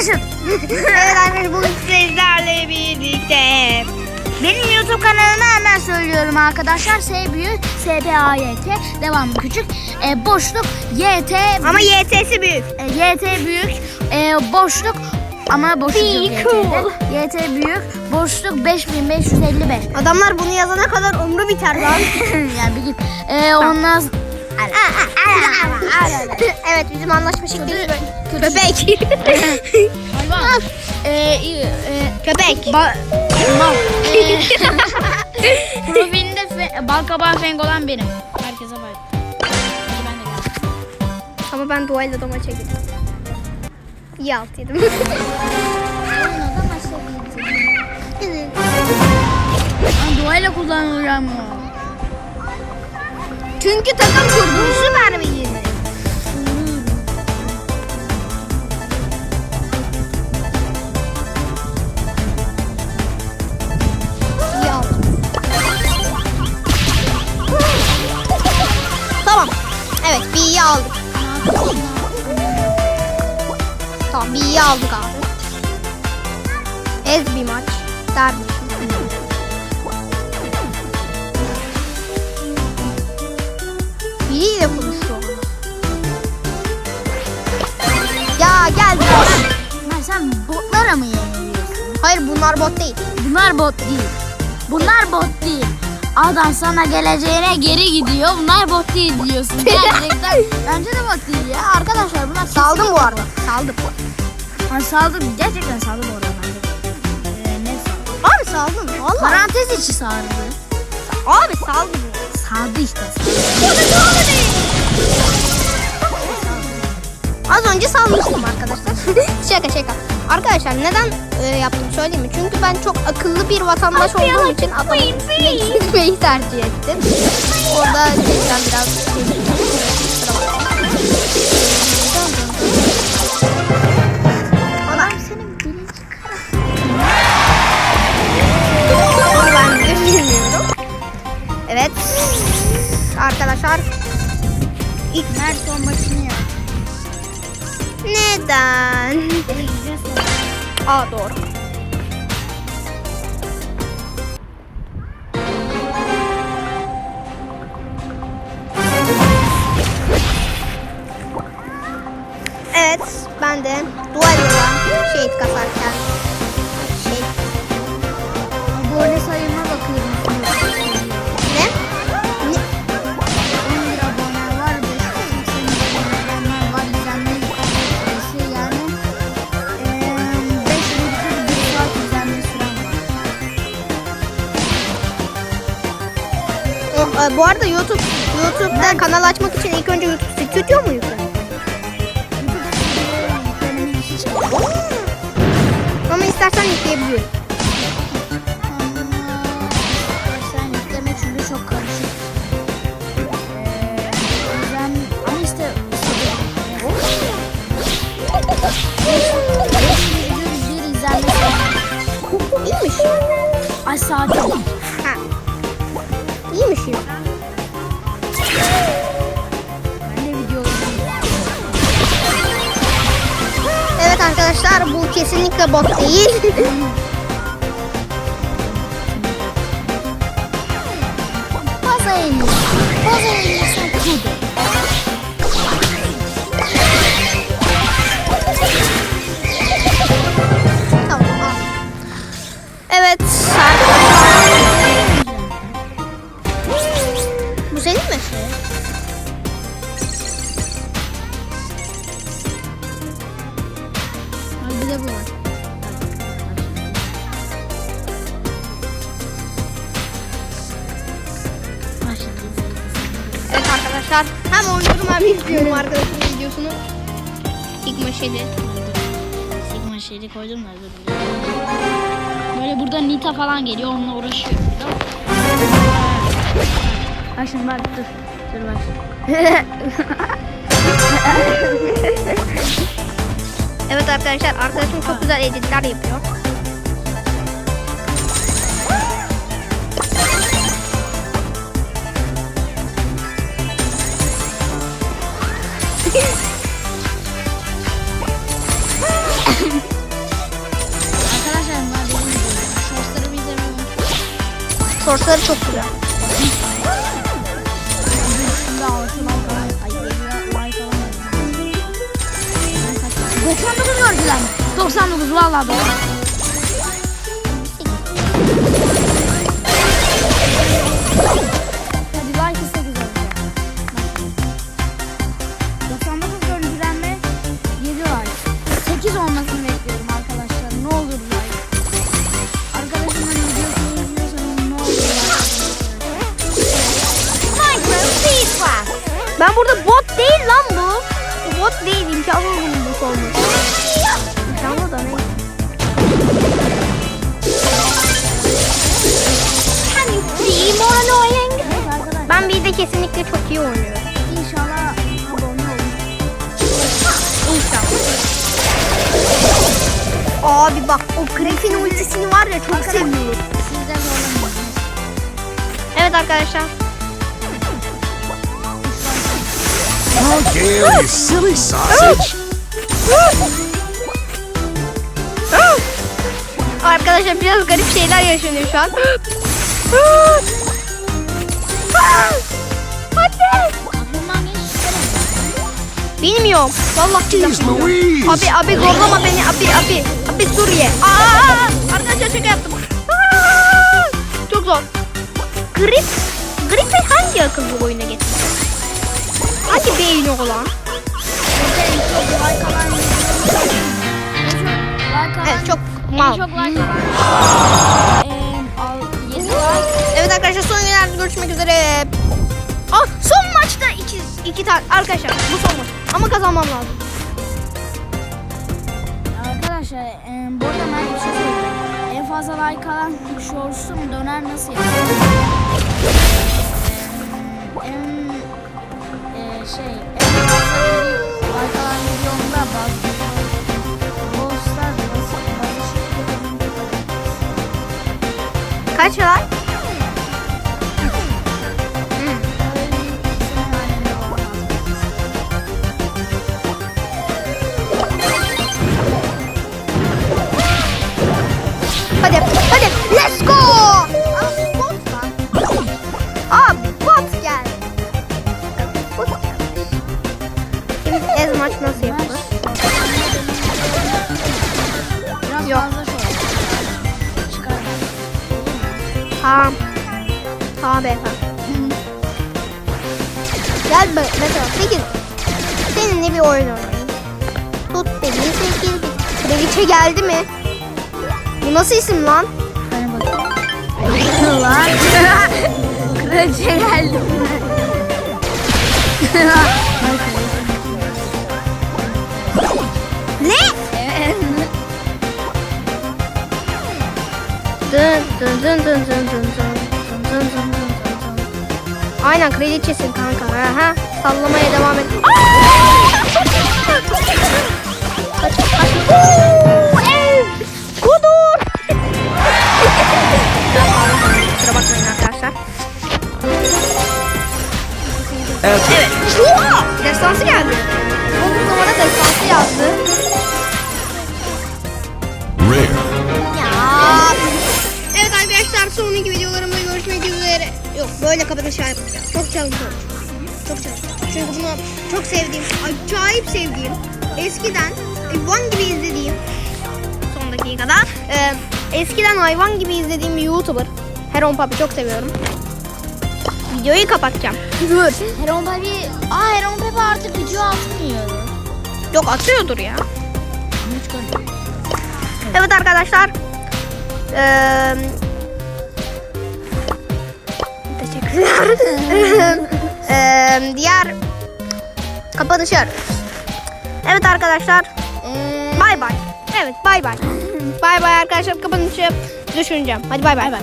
Başım. evet arkadaşlar bugün sizlerle birlikte. Benim YouTube kanalımı hemen söylüyorum arkadaşlar. S büyük, S P A Y T, devamı küçük, e, boşluk, Y T, Ama YT'si büyük. e, Y T büyük, e, boşluk ama boşluk YT'de. cool. Y T büyük, boşluk 5555. Adamlar bunu yazana kadar ömrü biter lan. yani bir git. E, ondan evet bizim anlaşma şeklimiz böyle. Köpek. hayvan. E, e, Köpek. Ba mal. Ee, Profilinde fe- bal kabağı feng olan benim. Herkese bay. Hadi ben de geldim. Ama ben duayla da maça girdim. İyi alt yedim. Ben duayla kullanacağım ya. Çünkü takım kurgusu vermeyi. İyi alt. Tamam. Evet bir iyi aldık. Tamam bir iyi aldık abi. Ez bir maç. Derbi. Biriyle konuşuyor. Ya gel. Lan sen botlara mı yeniliyorsun? Hayır bunlar bot değil. Bunlar bot değil. Bunlar bot değil. Adam sana geleceğine geri gidiyor. Bunlar bot değil diyorsun. Gerçekten bence de bot değil ya. Arkadaşlar bunlar Saldım bu arada. Saldım. Ben saldım. Gerçekten saldım orada bence. Ee, ne saldım? Abi saldım. Valla. Parantez içi sardı. Abi saldım. Sardı işte. Az önce salmıştım arkadaşlar. şaka şaka. Arkadaşlar neden e, yaptım söyleyeyim mi? Çünkü ben çok akıllı bir vatandaş olduğum için adamı gitmeyi tercih ettim. Orada cidden biraz Adam senin Onu ben de bilmiyorum. Evet. Arkadaşlar İlk Mert son maçını yap. neden? Aa doğru. Evet, ben de duello'da var. O, e, bu arada YouTube YouTube'da kanal açmak için ilk önce YouTube stüdyo mu çıkıyor. Ama istersen yükleyebiliyorum. Sen yükleme çünkü çok karışık. Eee, o yüzden ama işte bir izlenme. İyiymiş. Ay saat. Ha. İyiymiş ya. Evet arkadaşlar bu kesinlikle bot değil. Fazla eğlenirsen kudu. tamam hem oynuyorum hem izliyorum arkadaşımın videosunu. Sigma şeydi. Sigma şeyi koydum da dur. Böyle burada Nita falan geliyor onunla uğraşıyor burada. Bak şimdi bak dur. Dur bak. Evet arkadaşlar arkadaşım çok güzel editler yapıyor. Yedi like falan. 99 gördüler mi? 99 vallahi doğru. Bot değil lan bu. Bu bot değil. İmkansız bunun bot olması. İmkansız da ne? Evet arkadaşlar. Ben bir de kesinlikle çok iyi oynuyorum. İnşallah abone olun. İnşallah. Abi bak o Griffin ultisini var ya çok seviyorum. Evet arkadaşlar. How dare you silly sausage! Arkadaşlar biraz garip şeyler yaşanıyor şu an. Şüphelen. Bilmiyorum. Vallahi bilmiyorum. Abi abi zorlama beni abi abi. Abi Suriye. Aa, arkadaşlar şaka yaptım. Aa, çok zor. Grip. Grip'i hangi akıllı oyuna getirdi? Çok like alan Evet çok mal. çok like alan Eee al 7 like Evet arkadaşlar son günlerde görüşmek üzere. Ah son maçta iki, iki tane arkadaşlar bu son maç. Ama kazanmam lazım. Arkadaşlar eee bu arada ben bir şey söyleyeyim. En fazla like alan shorts'um döner nasıl yapıyor? şey Kaç olay? Hadi, hadi, let's go! Tamam. Tamam beyefendi. Gel be- mesela 8. Seninle bir oyun oynayayım. Tut beni 8. Kraliçe geldi mi? Bu nasıl isim lan? Hani bakayım. Lan. Kraliçe geldi. Dın dın dın dın dın dın dın dın dın dın. Aynen kraliçesin kanka. Aha. Sallamaya devam et. Kaç kaç. Budur. Kusura bakmayın arkadaşlar. Epic! Oha! Destansı geldi. Sonraki videolarımda görüşmek üzere. Yok böyle kapanış yapacağım. Çok olacak. Çok challenge. Çünkü bunu çok sevdiğim, acayip sevdiğim, eskiden hayvan gibi izlediğim son dakikada e, eskiden hayvan gibi izlediğim bir YouTuber. Heron Papi çok seviyorum. Videoyu kapatacağım. Dur. Heron Pepe, aa Heron Pepe artık video atmıyor. Yok atıyordur ya. Evet arkadaşlar. Eee teşekkürler. Eee diğer kapanışı arıyoruz. Evet arkadaşlar. Bay bay. Evet bay bay. bay bay arkadaşlar kapanışı düşüneceğim. Hadi bay. bay.